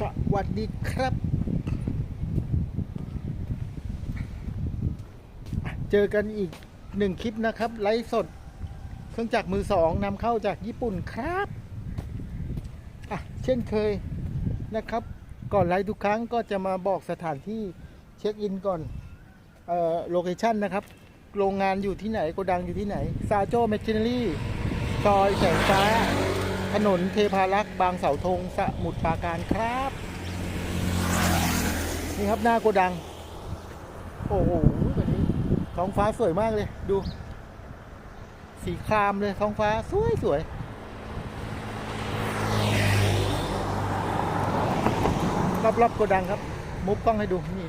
สวัสดีครับ เจอกันอีกหนึ่งคลิปนะครับ ไลฟ์สด เครื่องจักรมือสองนำเข้าจากญี่ปุ่นครับอะเช่นเคยนะครับ ก่อนไลฟ์ทุกครั้งก็จะมาบอกสถานที่เช็คอินก่อนเอ่อโลเคชั่นนะครับ โรงงานอยู่ที่ไหนโกดังอยู่ที่ไหนซาโจแมชชีนารีซอยแสงฟ้า ถนนเทพารักษ์บางเสาธงสมุทรปราการครับ นี่ครับหน้าโกดัง โอ้โหวันนี้ท้องฟ้าสวยมากเลย ดู สีครามเลยท้องฟ้าสวยสวยรอบรอบๆโกดังครับ มุกกล้องให้ดูนี่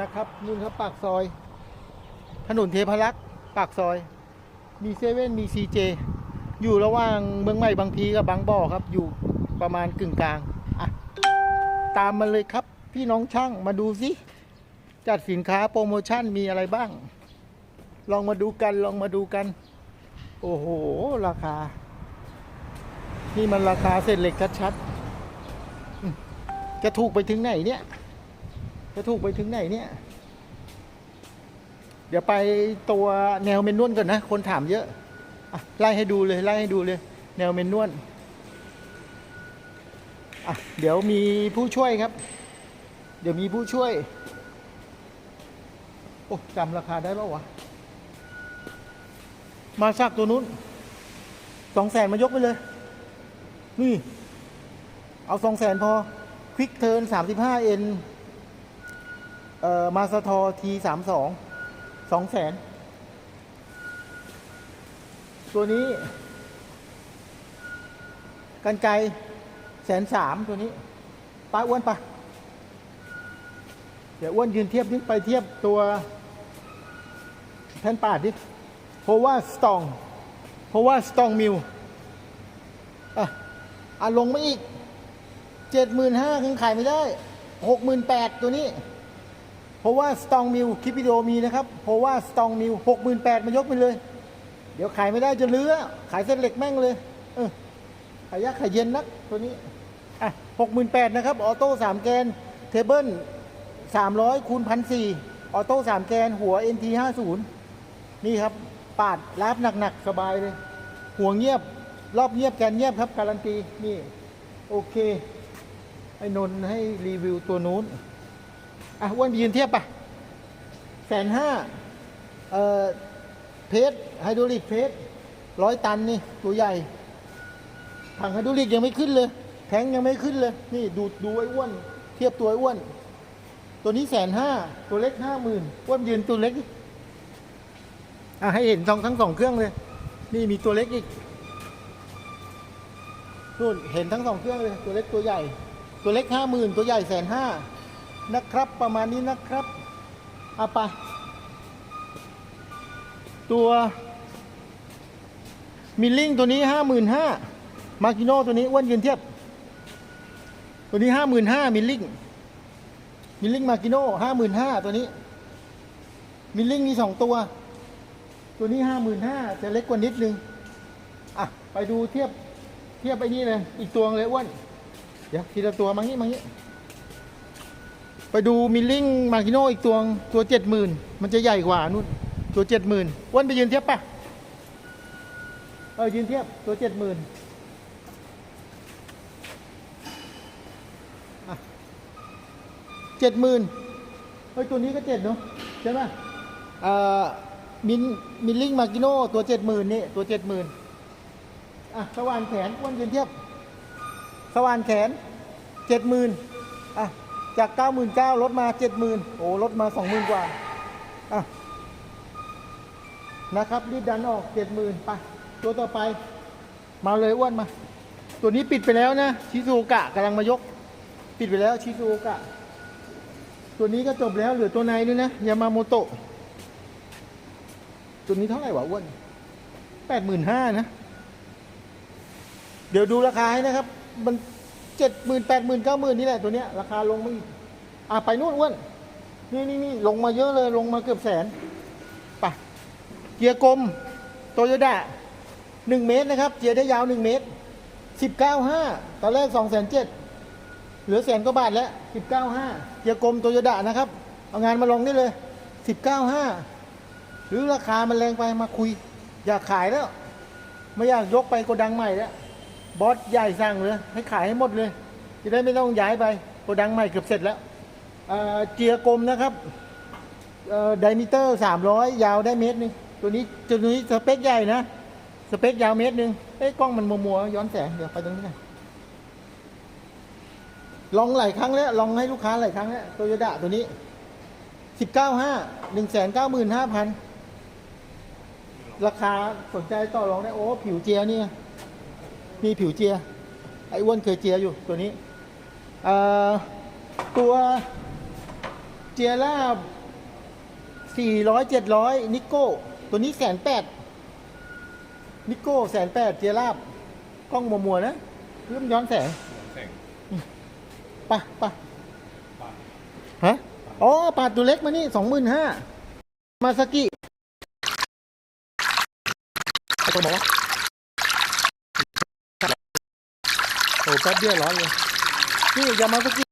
นะครับนู่นครับปากซอย ถนนเทพารักษ์ปากซอย มีเซเว่นมีซีเจ อยู่ระหว่างเมืองใหม่บางพีกับบางบ่อครับ อยู่ประมาณกึ่งกลางอะตามมาเลยครับ พี่น้องช่างมาดูสิจัดสินค้าโปรโมชั่นมีอะไรบ้าง ลองมาดูกันลองมาดูกัน โอ้โห ราคา นี่มันราคาเศษเหล็กชัดๆจะถูกไปถึงไหนเนี่ย จะถูกไปถึงไหนเนี่ยเดี๋ยวไปตัวแนวเมนนวลก่อนนะ คนถามเยอะ ไล่ให้ดูเลยไล่ให้ดูเลย แนวเมนนวลอะเดี๋ยวมีผู้ช่วยครับ เดี๋ยวมีผู้ช่วย โอ้จำราคาได้ป่าววะ มาสักตัวนู้นสองแสนมายกไปเลย นี่ เอาสองแสนพอ ควิกเทิร์นสามสิบห้าเอ็นเอ่อมาสทอทีสามสองสองแสน ตัวนี้ กันไกแสนสามตัวนี้ป้าอ้วนปะเดี๋ยวอ้วนยืนเทียบดิดไปเทียบตัวแผ่นปาดดิเพราะว่าสตอง เพราะว่าสตองมิลอะอะลงมาอีกเจ็ดหมื่นห้ายังขายไม่ได้หกหมื่นแปดตัวนี้ เพราะว่าสตองมิลคลิปวิดีโอมีนะครับ เพราะว่าสตองมิลหกหมื่นแปดมายกไปเลย เดี๋ยวขายไม่ได้จะเลื้อขายเส้นเหล็กแม่งเลย เออขายยากขายเย็นนักตัวนี้ อะหกหมื่นแปดนะครับ ออโต้สามแกน เทเบิลสามร้อยคูณพันสี่ออโต้สามแกน หัว NT ห้าศูนย์นี่ครับ ปาดรับหนักๆ สบายเลย หัวเงียบ รอบเงียบแกนเงียบครับ การันตี นี่ โอเค ไอ้นนท์ให้รีวิวตัวนู้น อะอ้วนยืนเทียบปะแสนห้าเอ่อ เพชรไฮดรอลิกเพชรร้อยตันนี่ตัวใหญ่ถังไฮดรอลิกยังไม่ขึ้นเลย แทงยังไม่ขึ้นเลย นี่ดูดูไอ้อ้วน เทียบตัวไอ้อ้วน ตัวนี้แสนห้าตัวเล็กห้าหมื่นอ้วนยืนตัวเล็กอะให้เห็นสองทั้งสองเครื่องเลย นี่มีตัวเล็กอีกนู่นเห็นทั้งสองเครื่องเลย ตัวเล็กตัวใหญ่ ตัวเล็กห้าหมื่นตัวใหญ่แสนห้านะครับ ประมาณนี้นะครับเอาไป ตัวมิลลิงตัวนี้ห้าหมื่นห้ามากิโนตัวนี้อ้วนยืนเทียบ ตัวนี้ห้าหมื่นห้ามิลลิงมิลลิงมากิโนห้าหมื่นห้าตัวนี้ มิลลิงมีสองตัว ตัวนี้ห้าหมื่นห้าจะเล็กกว่านิดนึง อะ ไปดูเทียบเทียบไปนี่เลย อีกตัวเลยอ้วน เดี๋ยวทีละตัวมางี้มางี้ ไปดูมิลลิงมากิโนอีกตัวตัวเจ็ดหมื่นมันจะใหญ่กว่านู่น ตัวเจ็ดหมื่นอ้วนไปยืนเทียบปะเออยืนเทียบตัวเจ็ดหมื่นเจ็ดหมื่นเฮ้ยตัวนี้ก็เจ็ดเนาะใช่ไหมเอ่อมินมินลิงมากิโนตัวเจ็ดหมื่นนี่ตัวเจ็ดหมื่นอะสว่านแขนอ้วนยืนเทียบ สว่านแขนเจ็ดหมื่นอะจากเก้าหมื่นเก้าลดมาเจ็ดหมื่นโอ้ลดมาสองหมื่นกว่าอะ นะครับ รีบดันออกเจ็ดหมื่นไป ตัวต่อไป มาเลยอ้วนมา ตัวนี้ปิดไปแล้วนะ ชิซูกะกำลังมายก ปิดไปแล้วชิซูกะ ตัวนี้ก็จบแล้วเหลือตัวในด้วยนะ ยามาโมโตะ ตัวนี้เท่าไหร่วะอ้วนแปดหมื่นห้านะ เดี๋ยวดูราคาให้นะครับ มันเจ็ดหมื่นแปดหมื่นเก้าหมื่นนี่แหละตัวเนี้ยราคาลงมาอีกอะไปนู่นอ้วน นี่นี่นี่ลงมาเยอะเลยลงมาเกือบแสนไป กียร์กลมโตโยต้าหนึ่งเมตรนะครับ เกียร์ได้ยาวหนึ่งเมตรสิบเก้าห้าตอนแรกสองแสนเจ็ดเหลือแสนกว่าบาทแล้วสิบเก้าห้าเกียร์กลมโตโยดะนะครับ เอางานมาลงได้เลยสิบเก้าห้าหรือราคามันแรงไปมาคุย อยากขายแล้ว ไม่อยากยกไปโกดังใหม่แล้วบอสใหญ่สั่งเลยให้ขายให้หมดเลย จะได้ไม่ต้องย้ายไปโกดังใหม่เกือบเสร็จแล้วเจียร์กลมนะครับไดมิเตอร์สามร้อยยาวได้เมตรนึง ตัวนี้ตัวนี้สเปคใหญ่นะ สเปคยาวเมตรหนึ่งเอ้ยกล้องมันมัวๆย้อนแสงเดี๋ยวไปตรงนี้หน่อยลองหลายครั้งแล้วลองให้ลูกค้าหลายครั้งแล้วโตโยต้าตัวนี้สิบเก้าห้าหนึ่งแสนเก้าหมื่นห้าพันราคาสนใจต่อรองได้โอ้ผิวเจียนี่มีผิวเจีย ไอ้อ้วนเคยเจียอยู่ตัวนี้ตัวเจียร่าสี่ร้อยเจ็ดร้อยนิโก้ ตัวนี้แสนแปดนิโก้แสนแปดเจียราบกล้องมัวมัวๆนะเริ่มย้อนแสงแข่งไปะปะฮะอ๋อปาดตัวเล็กมานี่สองหมื่นห้ามาสกิไอ้คนบอกว่าโอ้แป๊บเดียวร้อนเลยนี่ยามาสกิ